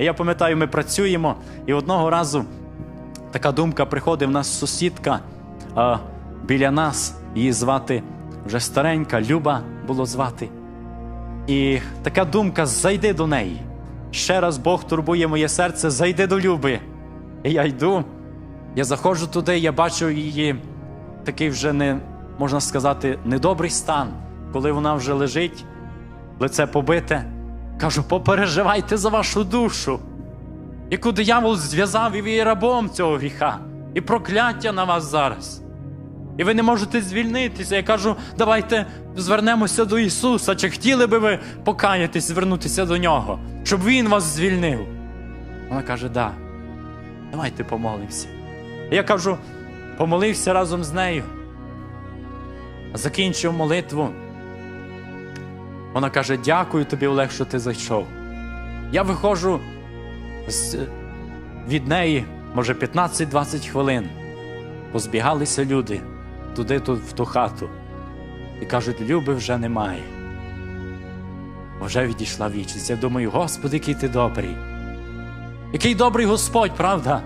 І я пам'ятаю, ми працюємо, і одного разу така думка приходить, в нас сусідка а, біля нас, її звати вже старенька, Люба було звати. І така думка: зайди до неї. Ще раз Бог турбує моє серце, зайди до Люби. І я йду, я заходжу туди, я бачу її такий вже не можна сказати, недобрий стан, коли вона вже лежить, лице побите. Кажу, попереживайте за вашу душу, яку диявол зв'язав і ви є рабом цього гріха, і прокляття на вас зараз. І ви не можете звільнитися. Я кажу, давайте звернемося до Ісуса. Чи хотіли би ви покаятись, звернутися до Нього, щоб Він вас звільнив? Вона каже, да. Давайте помолимося. Я кажу, помолився разом з нею. Закінчив молитву. Вона каже: Дякую тобі, Олег, що ти зайшов. Я виходжу з, від неї, може, 15-20 хвилин. Позбігалися люди туди, тут, в ту хату. І кажуть, люби вже немає. Вже відійшла вічність. Я думаю, Господи, який ти добрий. Який добрий Господь, правда?